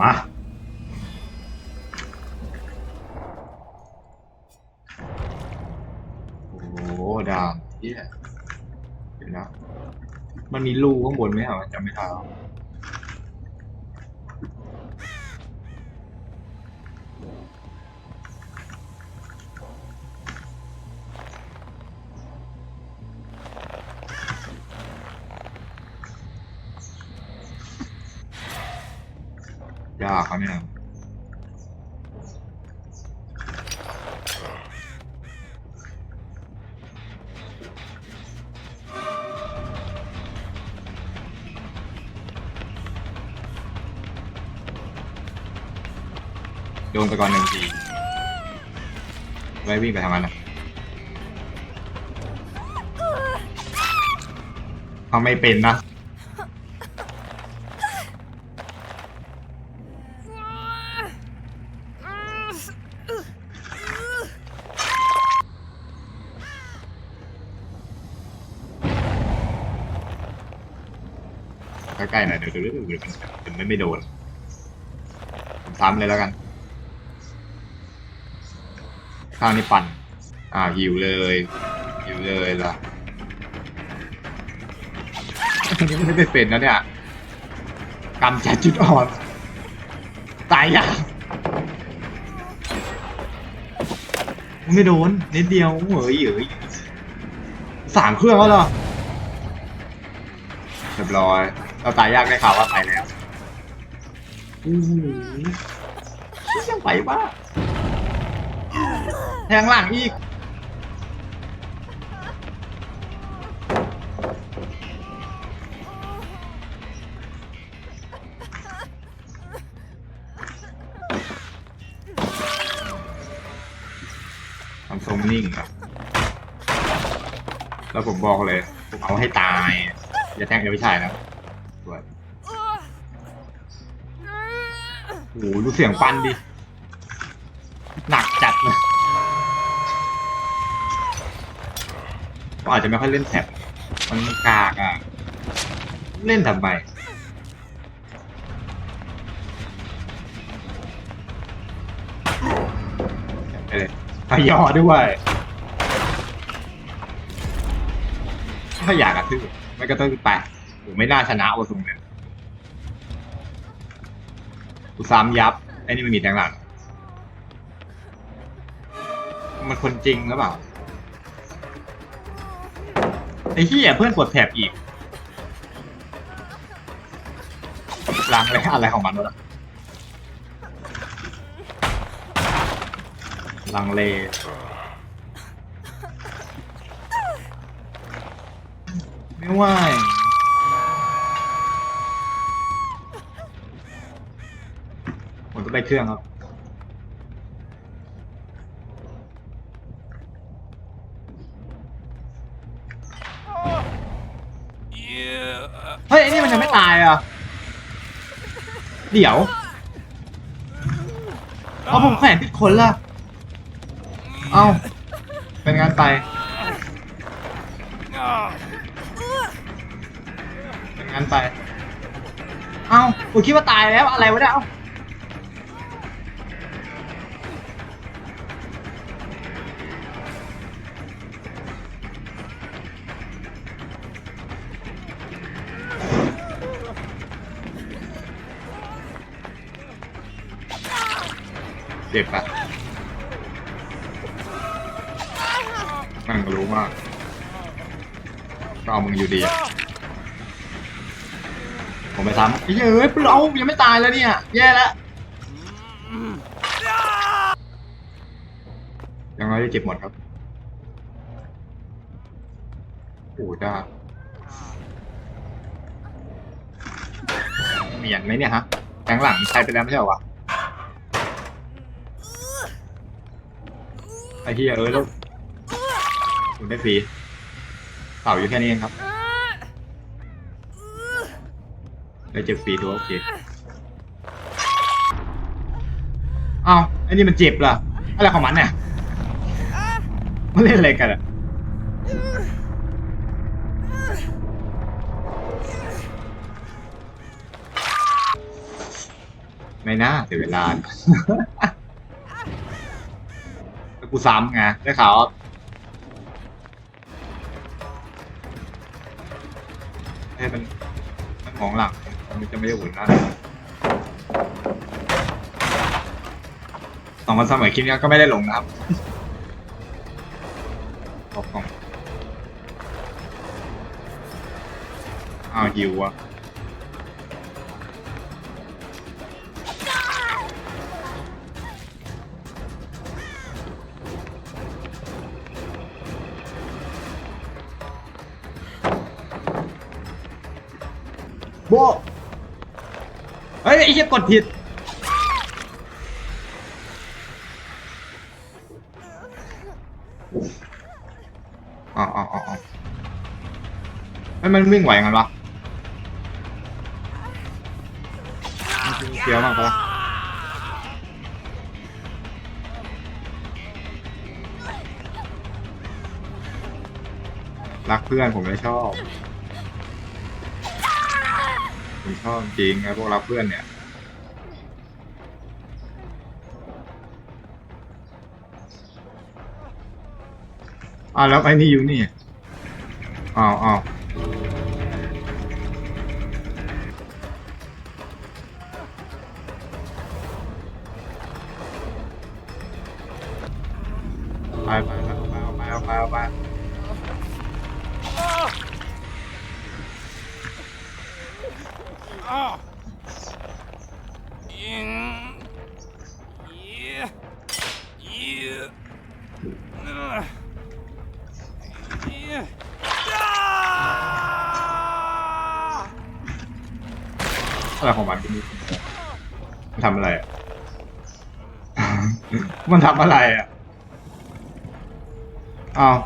มา โอ้โหดาวเหียเดี๋ยวนะ มันมีรูข้างบนไหมเหรอจำไม่ได้ ยากครับเนี่ยโดนไปก่อนหนึ่งทีไว้วิ่งไปทางนั้นนะทำไม่เป็นนะ ใกล้ๆหน่อยเดี๋ยวเดี๋ยวเดี๋ยวเดี๋ยวเดี๋ยวมันไม่โดนผมซ้ำเลยแล้วกัน ข้างนี้ปั่น อ่าหิวเลยหิวเลยล่ะยังไม่ได้เป็นนะเนี่ยกำจัดจุดอ่อน ตายยังไม่โดนนิดเดียวเหยเหยสามเครื่องแล้วเหรอเรียบร้อย เราตายยากได้ข่าวว่าไปแล้วอู้หูยังไปบ้าแทงหลังอีกทำทรงนิ่งครับแล้วผมบอกเลย ผมเอาให้ตาย อย่าแทงอย่าไม่ใช่นะ สวยโอ้โหดูเสียงฟันดิ หนักจัดเลยก็อาจจะไม่ค่อยเล่นแท็บมันกากอะ เล่นทำไมไปเลยพยอด้วยถ้าอยากกระทืบไม่ก็ต้องไป ผมไม่น่าชนะวะสุงเนี่ยกูซ้ำยับ ไอ้นี่มันมีแทงหลัง มันคนจริงหรือเปล่า ไอ้เหี้ยเพื่อนกดแถบอีกลังเลยอะไรของมันวะลังเลไม่ไหว ผมต้องไปเครื่องครับเฮ้ยไอ้นี่มันยังไม่ตายอะ เดี๋ยวเอาผมแขวนผิดคนล่ะ เอาเป็นงานไป เป็นงานไป เอาผมคิดว่าตายแล้วอะไรวะเนี่ยเอา เจ็บปะนั่งก็รู้มากก็เอามึงอยู่ดีอะผมไปซ้ำเฮ้ยเอ้ยเรายังไม่ตายแล้วเนี่ย แย่แล้วยังไงจะเจ็บหมดครับโอ้ได้เหมียนไหมเนี่ยฮะแทงหลังใช้ไปแล้วไม่ใช่เหรอวะ ไอ้เฮียเอ้ยแล้วคุณได้ฟรีเต่าอยู่แค่นี้เองครับได้เจ็บฟรีตัวโอเคอ้าวไอ้นี่มันเจ็บเหรออะไรของมันเนี่ยมันเล่นอะไรกันอะไม่น่าเสียเวลา กูซ้ำไงได้ข่าวว่าให้มันมันมองหลังมันจะไม่ได้หุ่นน้าสองวันสมัยคลิปนี้ก็ไม่ได้ลงนะครับขอบคุณอ้าวหิวอะ โบเฮ้ยไอ้เหี้ยกดผิด อ๋ออ๋ออ๋ออ๋อเฮ้ยมันวิ่งไหวกันวะเฟี้ยวมากปะรักเพื่อนผมเลยชอบ ผมชอบจริงไอ้พวกรักเพื่อนเนี่ยอ้าวแล้วไอ้นี่อยู่นี่อ้าวอ้าวไปไปไปเอาไปเอาไปเอาไป อะไรของมันก็ไมีมันทำอะไรอะมันทำอะไรอะอ้าว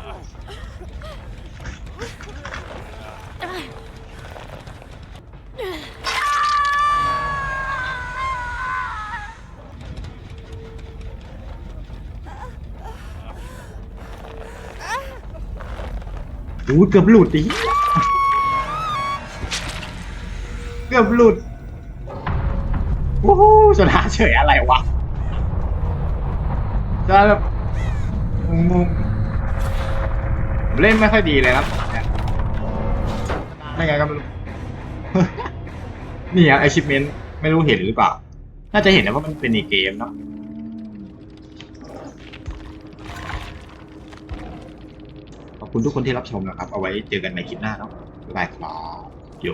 อ้เกือบหลุดดิเกือบหลุดโอ้โหชนะเฉยอะไรวะจะแบบงงเล่นไม่ค่อยดีเลยนะเนี่ยไม่ไงก็ไม่รู้นี่อะ achievement ไม่รู้เห็นหรือเปล่า น่าจะเห็นนะว่ามันเป็นอีกเกมเนาะ คุณทุกคนที่รับชมนะครับ เอาไว้เจอกันในคลิปหน้าเนาะบ๊ายบายครับโย